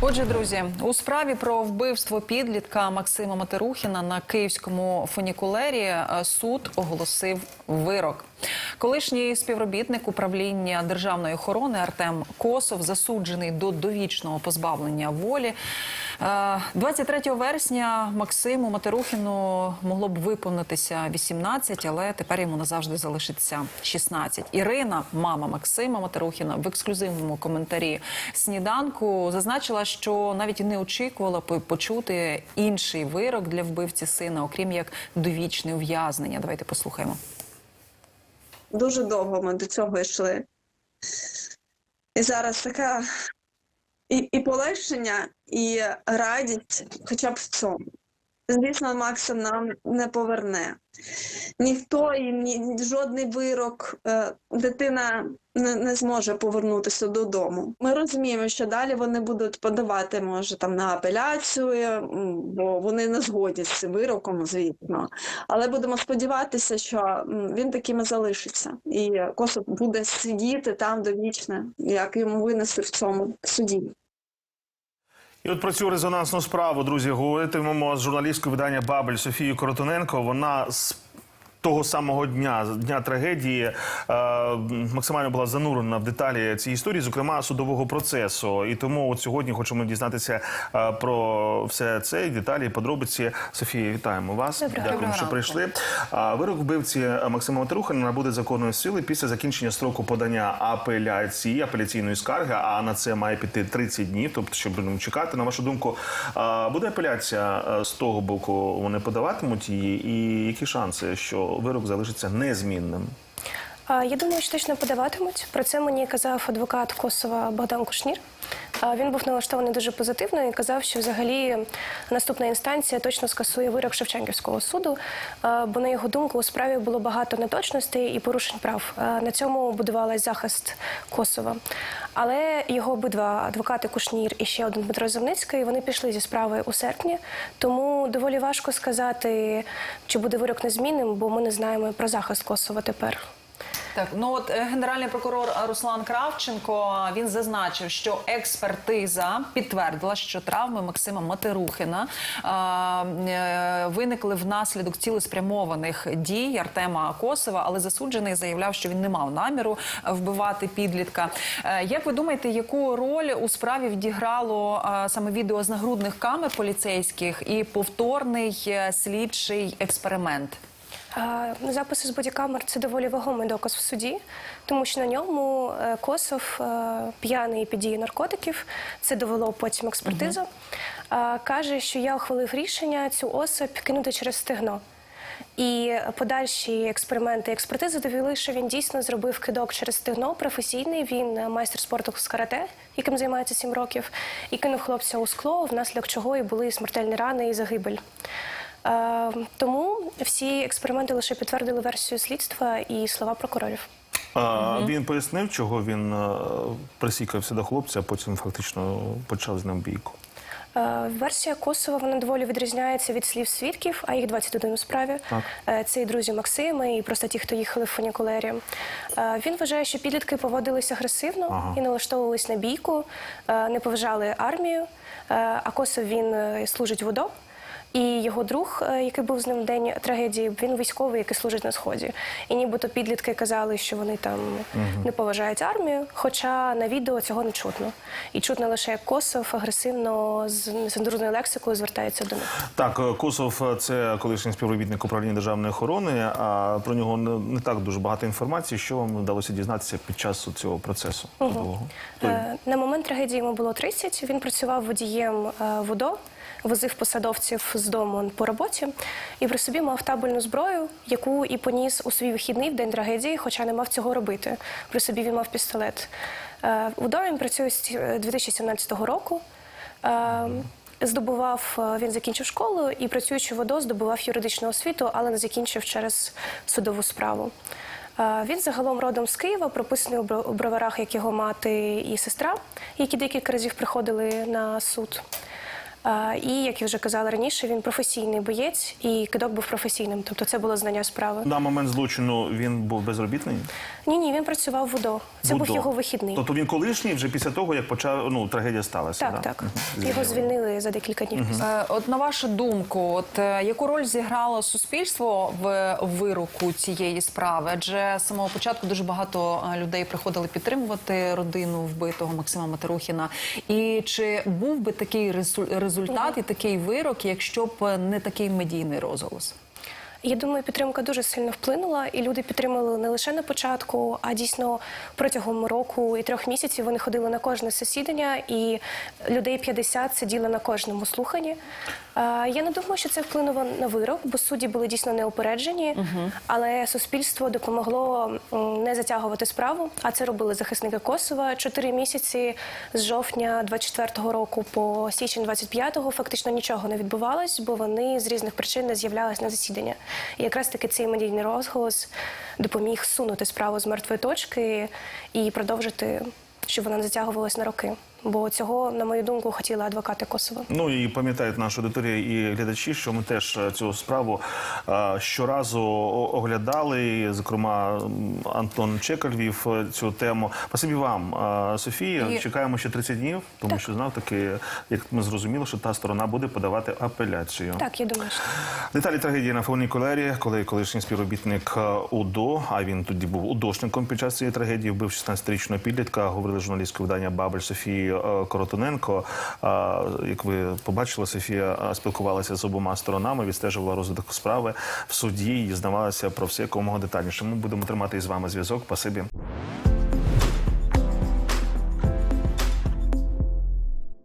Отже, друзі, у справі про вбивство підлітка Максима Матерухіна на київському фунікулері е, суд оголосив вирок. Колишній співробітник управління державної охорони Артем Косов засуджений до довічного позбавлення волі. Е, 23 вересня Максиму Матерухіну могло б виповнитися 18, але тепер йому назавжди залишиться 16. Ірина, мама Максима Матерухіна, в ексклюзивному коментарі сніданку зазначила, що навіть не очікувала почути інший вирок для вбивці сина, окрім як довічне ув'язнення. Давайте послухаємо. Дуже довго ми до цього йшли. І зараз така і, і полегшення, і радість хоча б в цьому. Звісно, Макса нам не поверне. Ніхто і ні, жодний вирок е, дитина не, не зможе повернутися додому. Ми розуміємо, що далі вони будуть подавати, може, там на апеляцію, бо вони не згодні з цим вироком, звісно. Але будемо сподіватися, що він таким і залишиться. І Косов буде сидіти там довічно, як йому винесли в цьому суді. І от про цю резонансну справу, друзі, говоритимемо з журналісткою видання Бабель Софією Коротуненко. Вона з того самого дня, дня трагедії, е, максимально була занурена в деталі цієї історії, зокрема судового процесу. І тому от сьогодні хочемо дізнатися е, про все це деталі, подробиці. Софія, вітаємо вас. Доброго Дякуємо, ранку. що прийшли. Вирок вбивці Максима Матрухина набуде законної сили після закінчення строку подання апеляції, апеляційної скарги. А на це має піти 30 днів, тобто, щоб чекати. На вашу думку, буде апеляція е, з того боку, вони подаватимуть її, і які шанси, що вирок залишиться незмінним? Я думаю, що точно подаватимуть. Про це мені казав адвокат Косова Богдан Кушнір. Він був налаштований дуже позитивно і казав, що взагалі наступна інстанція точно скасує вирок Шевченківського суду, бо на його думку у справі було багато неточностей і порушень прав. На цьому будувалась захист Косова. Але його обидва адвокати Кушнір і ще один Дмитро Земницький вони пішли зі справи у серпні. Тому доволі важко сказати, чи буде вирок незмінним, бо ми не знаємо про захист Косова тепер. Так, ну от е, генеральний прокурор Руслан Кравченко він зазначив, що експертиза підтвердила, що травми Максима Матерухина е, виникли внаслідок цілеспрямованих дій Артема Косова, але засуджений заявляв, що він не мав наміру е, вбивати підлітка. Е, Як ви думаєте, яку роль у справі відіграло а, саме відео з нагрудних камер поліцейських і повторний е, слідчий експеримент? Е, Записи з бодікамер це доволі вагомий доказ в суді, тому що на ньому е, Косов е, п'яний під дією наркотиків. Це довело потім експертиза. Каже, що я ухвалив рішення цю особь кинути через стегно. І подальші експерименти експертизи довели, що він дійсно зробив кидок через стегно професійний. Він е, майстер спорту з карате, яким займається 7 років, і кинув хлопця у скло, внаслідок чого і були смертельні рани і загибель. Е, тому всі експерименти лише підтвердили версію слідства і слова прокурорів. А, Він пояснив, чого він е, присікався до хлопця, а потім фактично почав з ним бійку. Е, Версія Косова вона доволі відрізняється від слів свідків, а їх 21 у справі. Так. Е, Це і друзі Максима, і просто ті, хто їхали в фунікулері. Е, Він вважає, що підлітки поводилися агресивно Ага. і налаштовувались на бійку, не поважали армію. А Косов він служить в УДО. І його друг, е, який був з ним в день трагедії, він військовий, який служить на сході. І нібито підлітки казали, що вони там не поважають армію. Хоча на відео цього не чутно. І чутно лише як Косов агресивно з нецензурною лексикою звертається до них. Так, е, Косов е, це колишній співробітник управління державної охорони. А про нього не, так дуже багато інформації. Що вам вдалося дізнатися під час цього процесу? На момент трагедії йому було 30. Він працював водієм е, в УДО, возив посадовців з дому по роботі і при собі мав табельну зброю, яку і поніс у свій вихідний в день трагедії, хоча не мав цього робити. При собі він мав пістолет. Е, В УДО він працює з 2017 року. Е, Здобував е, він закінчив школу і працюючи в ОДО, здобував юридичну освіту, але не закінчив через судову справу. Е, Він загалом родом з Києва, прописаний у у броварах, як його мати і сестра, які декілька разів приходили на суд. І як я вже казала раніше, він професійний боєць, і кидок був професійним, тобто це було знання справи. На момент злочину він був безробітний. Ні, ні, він працював в УДО. Це був його вихідний. Тобто він колишній вже після того, як почав ну трагедія сталася. Так, да? так. Мгм. Його звільнили за декілька днів. Е, От на вашу думку, от е, яку роль зіграло суспільство в вироку цієї справи? Адже з самого початку дуже багато е, людей приходили підтримувати родину вбитого Максима Матерухіна. І чи був би такий резу- результат і такий вирок, якщо б не такий медійний розголос? Я думаю, підтримка дуже сильно вплинула, і люди підтримали не лише на початку, а дійсно протягом року і трьох місяців вони ходили на кожне засідання, і людей 50 сиділи на кожному слуханні. Я не думаю, що це вплинуло на вирок, бо судді були дійсно неупереджені, але суспільство допомогло не затягувати справу. А це робили захисники Косова. Чотири місяці з жовтня 24-го року по січень 25-го фактично нічого не відбувалось, бо вони з різних причин не з'являлись на засідання. І якраз таки цей медійний розголос допоміг сунути справу з мертвої точки і продовжити, щоб вона не затягувалась на роки. Бо цього, на мою думку, хотіли адвокати Косова. Ну і пам'ятають наша аудиторія і глядачі, що ми теж е, цю справу е, щоразу оглядали. Зокрема, Антон Чекаль вів е, цю тему. Спасибі вам, Софія. І- Чекаємо ще 30 днів, тому Так. що знав таки, як ми зрозуміли, що та сторона буде подавати апеляцію. Так, я думаю, що Деталі трагедії на фунікулері, коли колишній співробітник УДО, а він тоді був удошником під час цієї трагедії, вбив 16-річного підлітка. Говорили журналістське видання Бабель Софії е, Коротуненко. А, Як ви побачили, Софія е, спілкувалася з обома сторонами, відстежувала розвиток справи в суді і дізнавалася про все якомога детальніше. Ми будемо тримати із вами зв'язок. Спасибі.